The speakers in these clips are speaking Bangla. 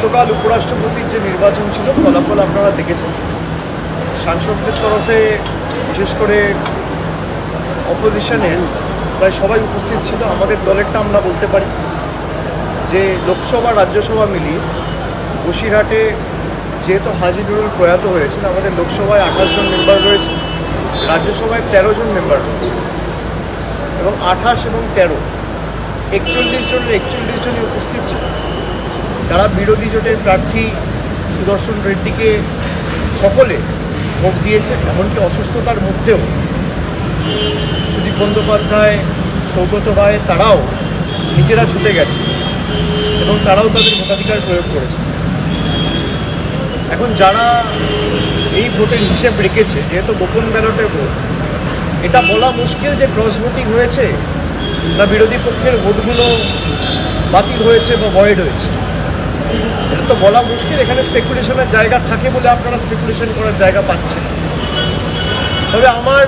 গতকাল উপরাষ্ট্রপতির যে নির্বাচন ছিল, ফলাফল আপনারা দেখেছেন। সাংসদদের তরফে, বিশেষ করে অপোজিশনের প্রায় সবাই উপস্থিত ছিল। আমাদের দলেরটা আমরা বলতে পারি যে, লোকসভা, রাজ্যসভা মিলিয়ে বসিরহাটে যেহেতু হাজি নুরুল প্রয়াত হয়েছেন, আমাদের লোকসভায় আঠাশ জন মেম্বার রয়েছে, রাজ্যসভায় তেরো জন মেম্বার রয়েছে। এবং আঠাশ এবং তেরো, একচল্লিশ জনের একচল্লিশ জনই উপস্থিত ছিল। তারা বিরোধী জোটের প্রার্থী সুদর্শন রেড্ডিকে সকলে ভোট দিয়েছে এমনকি অসুস্থতার মধ্যেও সুদীপ বন্দ্যোপাধ্যায়, সৌগত রায়, তারাও নিজেরা ছুটে গেছে এবং তারাও তাদের ভোটাধিকার প্রয়োগ করেছে। এখন যারা এই ভোটের হিসেব রেখেছে, যেহেতু গোপন ব্যালটের ভোট, এটা বলা মুশকিল যে ক্রস ভোটিং হয়েছে, না বিরোধী পক্ষের ভোটগুলো বাতিল হয়েছে বা ভয়েড হয়েছে। বলা মুশকিল, এখানে স্পেকুলেশনের জায়গা থাকে বলে আপনারা স্পেকুলেশন করার জায়গা পাচ্ছেন। তবে আমার,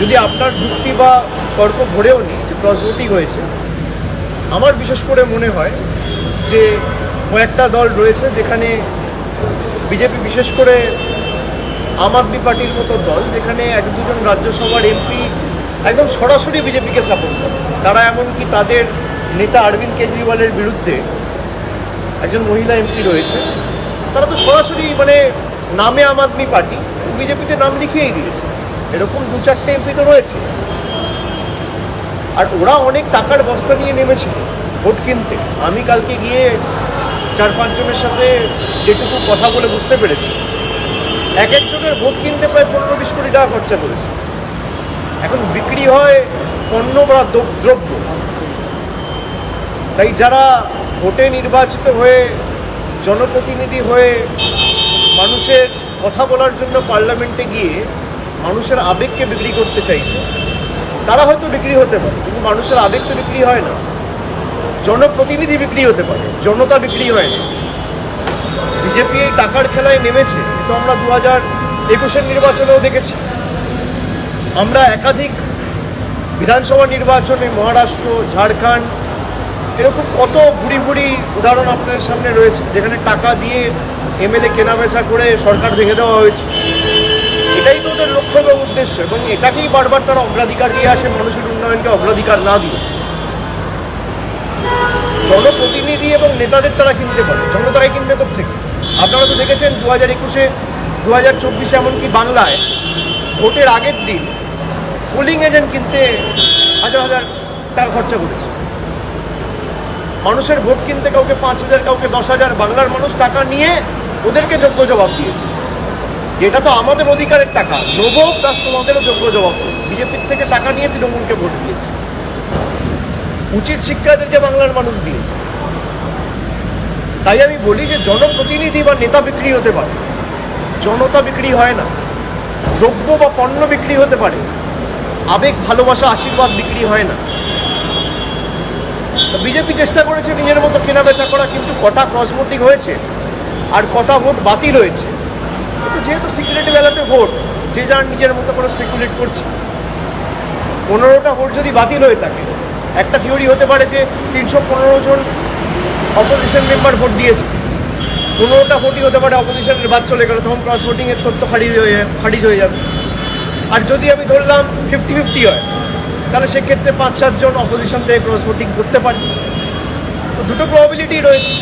যদি আপনার যুক্তি বা তর্ক ধরেও নি যে ক্রস ভোটিং হয়েছে, আমার বিশেষ করে মনে হয় যে কয়েকটা দল রয়েছে যেখানে বিজেপি বিশেষ করে আম আদমি পার্টির মতো দল, যেখানে এক দুজন রাজ্যসভার এমপি একদম সরাসরি বিজেপিকে সাপোর্ট করে। তারা এমনকি তাদের নেতা অরবিন্দ কেজরিওয়ালের বিরুদ্ধে একজন মহিলা এমপি রয়েছে, তারা তো সরাসরি মানে নামে আম আদমি পার্টি, বিজেপিতে নাম লিখিয়েই দিয়েছে। এরকম দু চারটে এমপি তো রয়েছে। আর ওরা অনেক টাকার বস্তা নিয়ে নেমেছিল ভোট কিনতে। আমি কালকে গিয়ে চার পাঁচজনের সাথে যেটুকু কথা বলে বুঝতে পেরেছি। এক একজনের ভোট কিনতে প্রায় পনেরো বিশ কোটি টাকা খরচা করেছে। এখন বিক্রি হয় পণ্য বা দ্র- দ্রব্য। তাই যারা ভোটে নির্বাচিত হয়ে জনপ্রতিনিধি হয়ে মানুষের কথা বলার জন্য পার্লামেন্টে গিয়ে মানুষের আবেগকে বিক্রি করতে চাইছে, তারা হয়তো বিক্রি হতে পারে, কিন্তু মানুষের আবেগ তো বিক্রি হয় না। জনপ্রতিনিধি বিক্রি হতে পারে, জনতা বিক্রি হয় না। বিজেপি এই টাকার খেলায় নেমেছে তো আমরা দু হাজার একুশের নির্বাচনেও দেখেছি। আমরা একাধিক বিধানসভা নির্বাচনে মহারাষ্ট্র, ঝাড়খণ্ড এরকম কত বুড়ি বুড়ি উদাহরণ আপনাদের সামনে রয়েছে, যেখানে টাকা দিয়ে এমএলএ কেনাবেচা করে সরকার দেখে দেওয়া হয়েছে? এটাই তো ওদের লক্ষ্য এবং উদ্দেশ্য, এবং এটাকেই বারবার তারা অগ্রাধিকার দিয়ে আসে, মানুষের উন্নয়নকে অগ্রাধিকার না দিয়ে। জনপ্রতিনিধি এবং নেতাদের তারা কিনতে পারে জনতারাই কিনবে থেকে আপনারা তো দেখেছেন দু হাজার একুশে দু হাজার চব্বিশে এমনকি বাংলায় ভোটের আগের দিন পোলিং এজেন্ট কিনতে হাজার হাজার টাকা খরচা করেছে। মানুষের ভোট কিনতে কাউকে পাঁচ হাজার, কাউকে দশ হাজার, বাংলার মানুষ টাকা নিয়ে ওদেরকে যোগ্য জবাব দিয়েছে। এটা তো আমাদের অধিকারের টাকা। নব প্লাস তোমাদেরও যোগ্য জবাব। বিজেপির থেকে টাকা নিয়ে তৃণমূলকে ভোট দিয়েছে। উচিত শিক্ষা এদেরকে বাংলার মানুষ দিয়েছে। তাই আমি বলি যে জনপ্রতিনিধি বা নেতা বিক্রি হতে পারে। জনতা বিক্রি হয় না। দ্রব্য বা পণ্য বিক্রি হতে পারে। আবেগ, ভালোবাসা, আশীর্বাদ বিক্রি হয় না। বিজেপি চেষ্টা করেছে নিজের মতো কেনা বেচা করা, কিন্তু কটা ক্রস ভোটিং হয়েছে আর কটা ভোট বাতিল হয়েছে। কিন্তু যেহেতু সিক্রেট ব্যালটে ভোট যে যার নিজের মতো করে স্পেকুলেট করছে। পনেরোটা ভোট যদি বাতিল হয়ে থাকে, একটা থিওরি হতে পারে যে তিনশো পনেরো জন অপোজিশন মেম্বার ভোট দিয়েছে। পনেরোটা ভোটই হতে পারে অপোজিশনের বাদ চলে গেল, তখন ক্রস ভোটিংয়ের তথ্য খারিজ হয়ে খারিজ হয়ে যাবে। আর যদি আমি ধরলাম ফিফটি ফিফটি হয় তাহলে সেক্ষেত্রে পাঁচ সাতজন অপোজিশন থেকে ক্রস ভোটিং করতে পারে। তো দুটো প্রবাবিলিটি রয়েছে।